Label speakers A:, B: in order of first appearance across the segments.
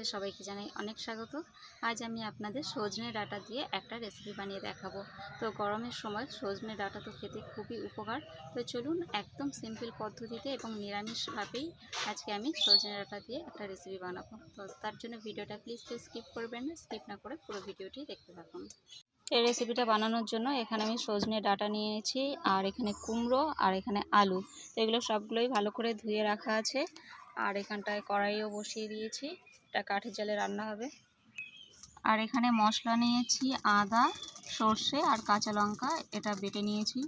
A: বন্ধুরা সবাইকে জানাই অনেক স্বাগত। আজ আমি আপনাদের সজনে ডাটা দিয়ে একটা রেসিপি বানিয়ে দেখাবো। তো গরমের সময় সজনে ডাটা তো খেতে খুবই উপকার। তো চলুন একদম সিম্পল পদ্ধতিতে এবং নিরামিষভাবেই আজকে আমি সজনে ডাটা দিয়ে একটা রেসিপি বানাবো। তো তার জন্য ভিডিওটা প্লিজ প্লিজ স্কিপ করবেন না স্কিপ না করে পুরো ভিডিওটি দেখতে থাকুন। এই রেসিপিটা বানানোর জন্য এখানে আমি সজনে ডাটা নিয়েছি, আর এখানে কুমড়ো, আর এখানে আলু। তো এগুলো সবগুলোই ভালো করে ধুয়ে রাখা আছে। আর এখানটায় কড়াইও বসিয়ে দিয়েছি। এটা কাঠের জালে রান্না হবে। আর এখানে মশলা নিয়েছি, আদা, সর্ষে আর কাঁচা লঙ্কা, এটা বেটে নিয়েছি।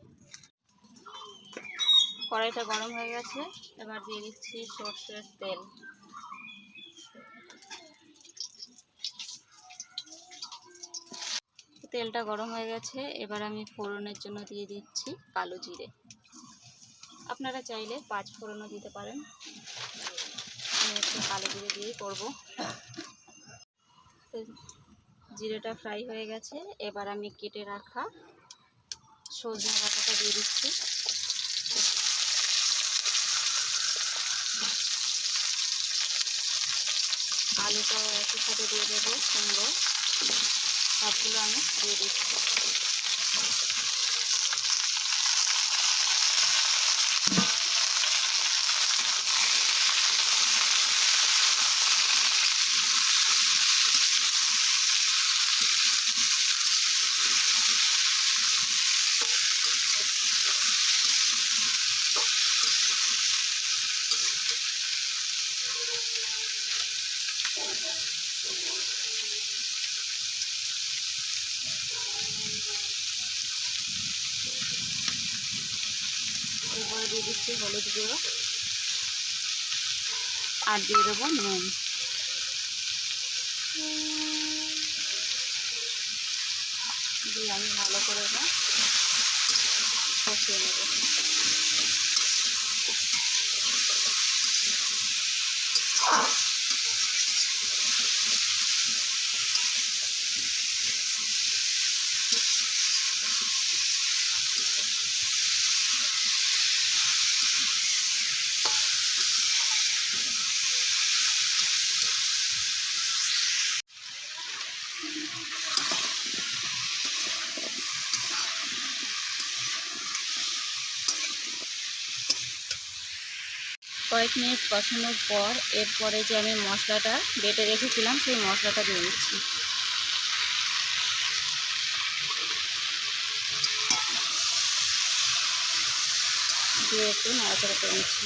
A: কড়াইটা গরম হয়ে গেছে, এবার দিয়ে দিচ্ছি সর্ষের তেল। তেলটা গরম হয়ে গেছে, এবার আমি ফোড়নের জন্য দিয়ে দিচ্ছি কালো জিরে। আপনারা চাইলে পাঁচ ফোড়নও দিতে পারেন। একটু জিরে দিয়েই করব। তো জিরেটা ফ্রাই হয়ে গেছে। এবার আমি কেটে রাখা সজনে ডাঁটাটা দিয়ে দিচ্ছি। আলুটাও একই সাথে দিয়ে দেবো, সুন্দর। সবগুলো আমি দিয়ে দিচ্ছি। দিয়ে দিচ্ছি হলুদ গুঁড়ো। আর দিয়ে দেবো নুন। দিয়ে আমি ভালো করে কষিয়ে নেব। কয়েক মিনিট কষানোর পর এরপরে যে আমি মশলাটা বেটে রেখেছিলাম, সেই মশলাটা দিয়ে দিচ্ছি। দিয়ে একটু নাড়াচাড়া করে নিচ্ছি।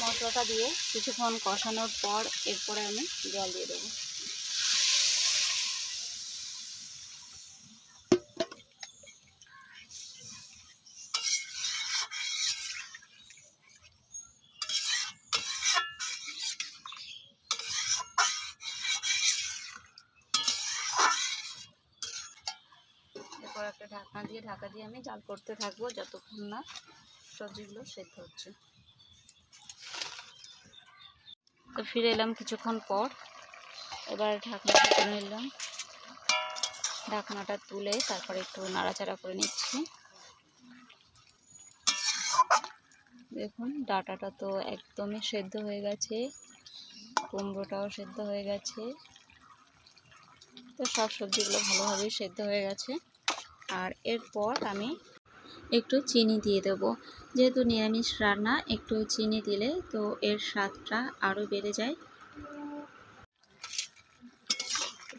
A: মশলাটা দিয়ে কিছুক্ষণ কষানোর পর এরপরে আমি জল দিয়ে দেবো। এরপর একটা ঢাকনা দিয়ে, ঢাকা দিয়ে আমি জাল করতে থাকব যতক্ষণ না সবজিগুলো সেদ্ধ হচ্ছে। তো ফিরে এলাম কিছুক্ষণ পর। এবার ঢাকনাটা তুলে নিলাম। ঢাকনাটা তুলে তারপরে একটু নাড়াচাড়া করে নিচ্ছি। দেখুন, ডাটাটা তো একদমই সেদ্ধ হয়ে গেছে। কুমড়োটাও সেদ্ধ হয়ে গেছে। তো সব সবজিগুলো ভালোভাবেই সেদ্ধ হয়ে গেছে। আর এরপর আমি একটু চিনি দিয়ে দেব। যেহেতু নিরামিষ রান্না, একটু চিনি দিলে তো এর স্বাদটা আরও বেড়ে যায়।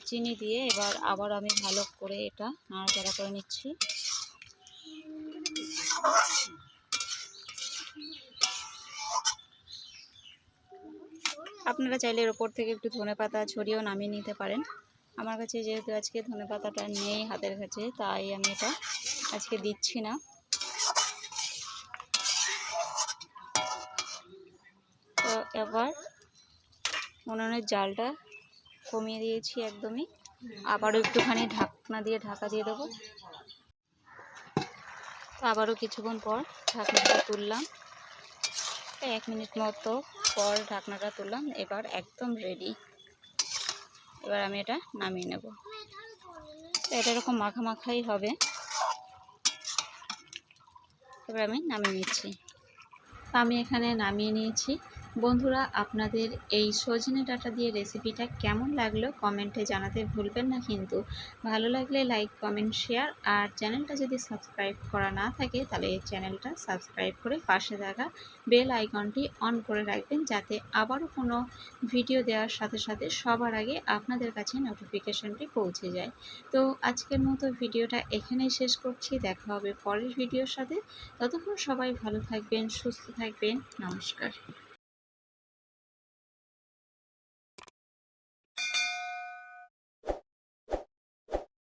A: চিনি দিয়ে এবার আবার আমি ভালো করে এটা নাড়াচাড়া করে নিচ্ছি। আপনারা চাইলে এর ওপর থেকে একটু ধনে পাতা ছড়িয়েও নামিয়ে নিতে পারেন। আমার কাছে যেহেতু আজকে ধনে পাতাটা নেই হাতের কাছে, তাই আমি এটা আজকে দিচ্ছি না। তো এবার উনুনের জালটা কমিয়ে দিয়েছি একদমই। আবারও একটুখানি ঢাকনা দিয়ে ঢাকা দিয়ে দেবো। আবারও কিছুক্ষণ পর ঢাকনাটা তুললাম। এক মিনিট মতো পর ঢাকনাটা তুললাম। এবার একদম রেডি এবার আমি এটা নামিয়ে নেব। এটা এরকম মাখা মাখাই হবে। এবার আমি নামিয়ে নিচ্ছি। আমি এখানে নামিয়ে নিয়েছি। বন্ধুরা, আপনাদের এই সজনে ডাটা দিয়ে রেসিপিটা কেমন লাগল কমেন্টে জানাতে ভুলবেন না কিন্তু। ভালো লাগলে লাইক কমেন্ট শেয়ার আর চ্যানেলটা যদি সাবস্ক্রাইব করা না থাকে তাহলে এই চ্যানেলটা সাবস্ক্রাইব করে পাশে থাকা বেল আইকনটি অন করে রাখবেন যাতে আবারও কোনো ভিডিও দেওয়ার সাথে সাথে সবার আগে আপনাদের কাছে নোটিফিকেশনটি পৌঁছে যায়। তো আজকের মতো ভিডিওটা এখানেই শেষ করছি। দেখা হবে পরের ভিডিওর সাথে। ততক্ষণ সবাই ভালো থাকবেন, সুস্থ থাকবেন। নমস্কার।